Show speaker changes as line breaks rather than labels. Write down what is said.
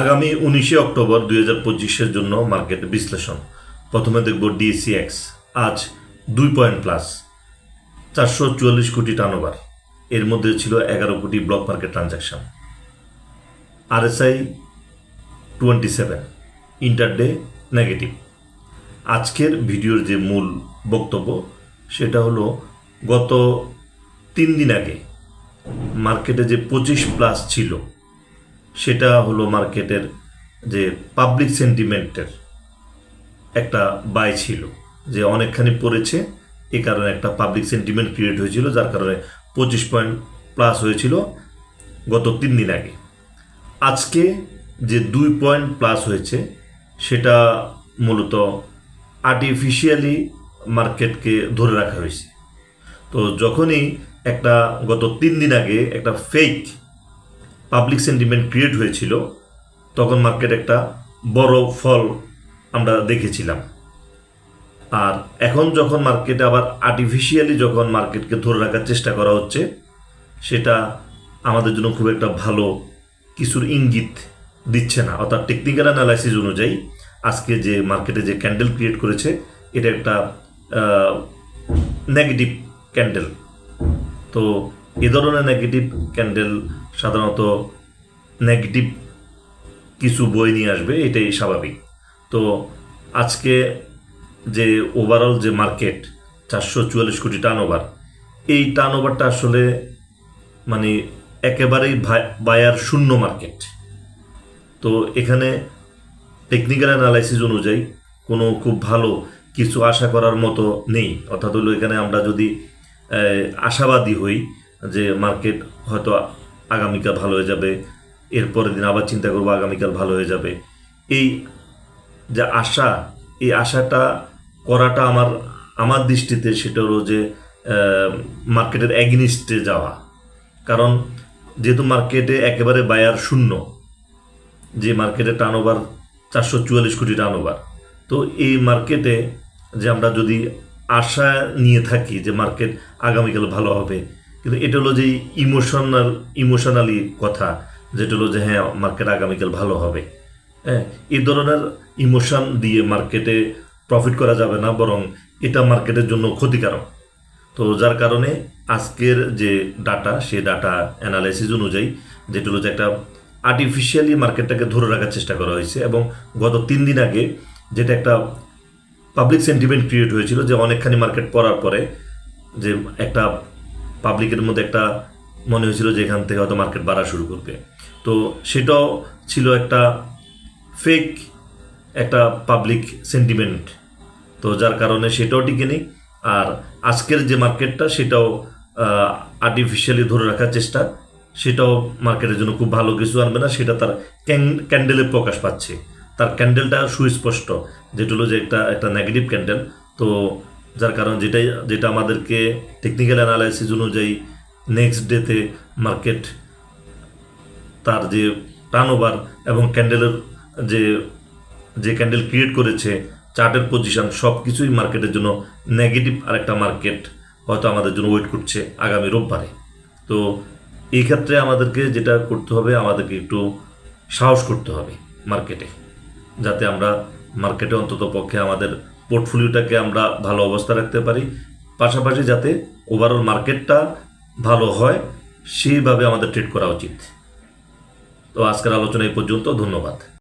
আগামী উনিশে অক্টোবর দুই হাজার পঁচিশের জন্য মার্কেট বিশ্লেষণ। প্রথমে দেখব ডিএসিএক্স আজ দুই পয়েন্ট প্লাস, চারশো চুয়াল্লিশ কোটি টার্নওভার এর মধ্যে ছিল এগারো কোটি block market transaction RSI twenty seven intraday negative আজকের ভিডিওর যে মূল বক্তব্য, সেটা হলো গত তিন দিন আগে মার্কেটে যে পঁচিশ প্লাস ছিল সেটা হলো মার্কেটের যে পাবলিক সেন্টিমেন্টের একটা বাই ছিল, যে অনেকখানি পড়েছে, এ কারণে একটা পাবলিক সেন্টিমেন্ট ক্রিয়েট হয়েছিল, যার কারণে পঁচিশ পয়েন্ট প্লাস হয়েছিল গত তিন দিন আগে। আজকে যে দুই পয়েন্ট প্লাস হয়েছে, সেটা মূলত আর্টিফিশিয়ালি মার্কেটকে ধরে রাখা হয়েছে। তো যখনই একটা গত তিন দিন আগে একটা ফেক পাবলিক সেন্টিমেন্ট ক্রিয়েট হয়েছিল, তখন মার্কেট একটা বড় ফল আমরা দেখেছিলাম। আর এখন যখন মার্কেটে আবার আর্টিফিশিয়ালি যখন মার্কেটকে ধরে রাখার চেষ্টা করা হচ্ছে, সেটা আমাদের জন্য খুব একটা ভালো কিছুর ইঙ্গিত দিচ্ছে না। অর্থাৎ টেকনিক্যাল অ্যানালাইসিস অনুযায়ী আজকে যে মার্কেটে যে ক্যান্ডেল ক্রিয়েট করেছে, এটা একটা নেগেটিভ ক্যান্ডেল তো এ ধরনের নেগেটিভ ক্যান্ডেল সাধারণত নেগেটিভ কিছু বই নিয়ে আসবে, এটাই স্বাভাবিক। তো আজকে যে ওভারঅল যে মার্কেট চারশো চুয়াল্লিশ কোটি টার্ন ওভার এই টার্ন ওভারটা আসলে মানে একেবারেই বায়ার শূন্য মার্কেট তো এখানে টেকনিক্যাল অ্যানালাইসিস অনুযায়ী কোনো খুব ভালো কিছু আশা করার মতো নেই। অর্থাৎ হলো এখানে আমরা যদি আশাবাদী হই যে মার্কেট হয়তো আগামীকাল ভালো হয়ে যাবে, এরপরের দিন আবার চিন্তা করব আগামীকাল ভালো হয়ে যাবে। এই যে আশা, এই আশাটা করাটা আমার আমার দৃষ্টিতে সেটা হলো যে মার্কেটের অ্যাগনিস্টে যাওয়া। কারণ যেহেতু মার্কেটে একেবারে বায়ার শূন্য, যে মার্কেটে টার্নওভার চারশো চুয়াল্লিশ কোটি টার্নওভার তো এই মার্কেটে যে আমরা যদি আশা নিয়ে থাকি যে মার্কেট আগামীকাল ভালো হবে কিন্তু এটা হলো যে ইমোশনাল ইমোশনালি কথা, যেটা হলো যে হ্যাঁ মার্কেট আগামীকাল ভালো হবে। হ্যাঁ এই ধরনের ইমোশন দিয়ে মার্কেটে প্রফিট করা যাবে না, বরং এটা মার্কেটের জন্য ক্ষতিকারক। তো যার কারণে আজকের যে ডাটা সে ডাটা অ্যানালাইসিস অনুযায়ী যেটা হলো যে একটা আর্টিফিশিয়ালি মার্কেটটাকে ধরে রাখার চেষ্টা করা হয়েছে এবং গত তিন দিন আগে যেটা একটা পাবলিক সেন্টিমেন্ট ক্রিয়েট হয়েছিল যে অনেকখানি মার্কেট পড়ার পরে যে একটা পাবলিকের মধ্যে একটা মনে হয়েছিল যে এখান থেকে হয়তো মার্কেট বাড়া শুরু করবে। তো সেটাও ছিল একটা ফেক একটা পাবলিক সেন্টিমেন্ট তো যার কারণে সেটাও টিকে নেই। আর আজকের যে মার্কেটটা সেটাও আর্টিফিশিয়ালি ধরে রাখার চেষ্টা। সেটাও মার্কেটের জন্য খুব ভালো কিছু আনবে না। সেটা তার ক্যান- ক্যান্ডেলে প্রকাশ পাচ্ছে। তার ক্যান্ডেলটা সুস্পষ্ট। যেটা হলো যে একটা একটা নেগেটিভ ক্যান্ডেল তো যার কারণ যেটাই, যেটা আমাদেরকে টেকনিক্যাল অ্যানালাইসিস অনুযায়ী নেক্সট ডেতে মার্কেট তার যে টার্ন ওভার এবং ক্যান্ডেলের যে যে ক্যান্ডেল ক্রিয়েট করেছে চার্টের পজিশন সব কিছুই মার্কেটের জন্য নেগেটিভ আরেকটা মার্কেট হয়তো আমাদের জন্য ওয়েট করছে আগামী রোববারে। তো এই ক্ষেত্রে আমাদেরকে যেটা করতে হবে, আমাদেরকে একটু সাহস করতে হবে মার্কেটে যাতে আমরা মার্কেটে অন্তত পক্ষে আমাদের পোর্টফোলিওটাকে আমরা ভালো অবস্থা রাখতে পারি, পাশাপাশি যাতে ওভারঅল মার্কেটটা ভালো হয়, সেইভাবে আমাদের ট্রেড করা উচিত। তো আজকের আলোচনা এই পর্যন্ত, ধন্যবাদ।